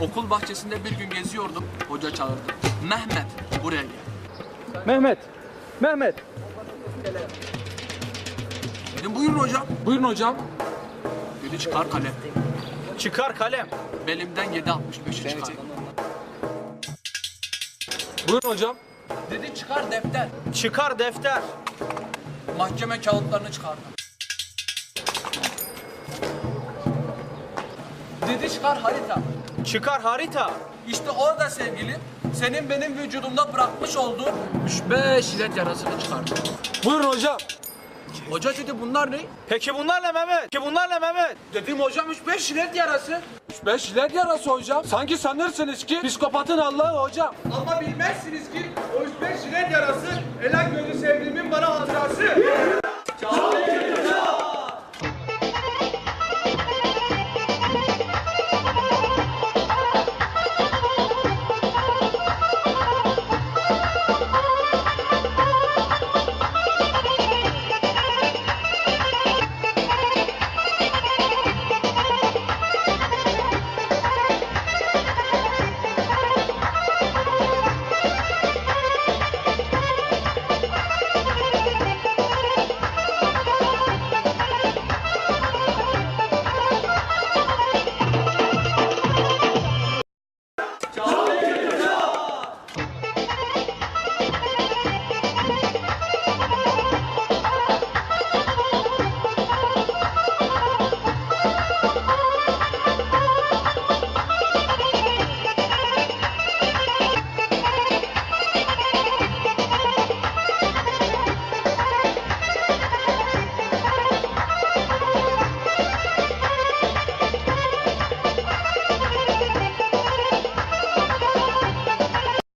Okul bahçesinde bir gün geziyordum. Hoca çağırdı. Mehmet buraya gel. Mehmet. Mehmet. Dedim buyurun hocam. Buyurun hocam. Dedi çıkar kalem. Çıkar kalem. Belimden 7.65'i çıkar. Buyurun hocam. Dedi çıkar defter. Çıkar defter. Mahkeme kağıtlarını çıkardı. Dedi çıkar harita. Çıkar harita. İşte orada sevgilim senin benim vücudumda bırakmış olduğun 3-5 jilet yarasını çıkardı. Buyurun hocam. Hoca dedi bunlar ne? Peki bunlar ne Mehmet? Peki bunlar ne Mehmet? Dedim hocam 3-5 jilet yarası. 5 jilet yarası hocam. Sanki sanırsınız ki psikopatın Allah'ı hocam. Ama bilmezsiniz ki o 3-5 jilet yarası Elen gözü hatırası.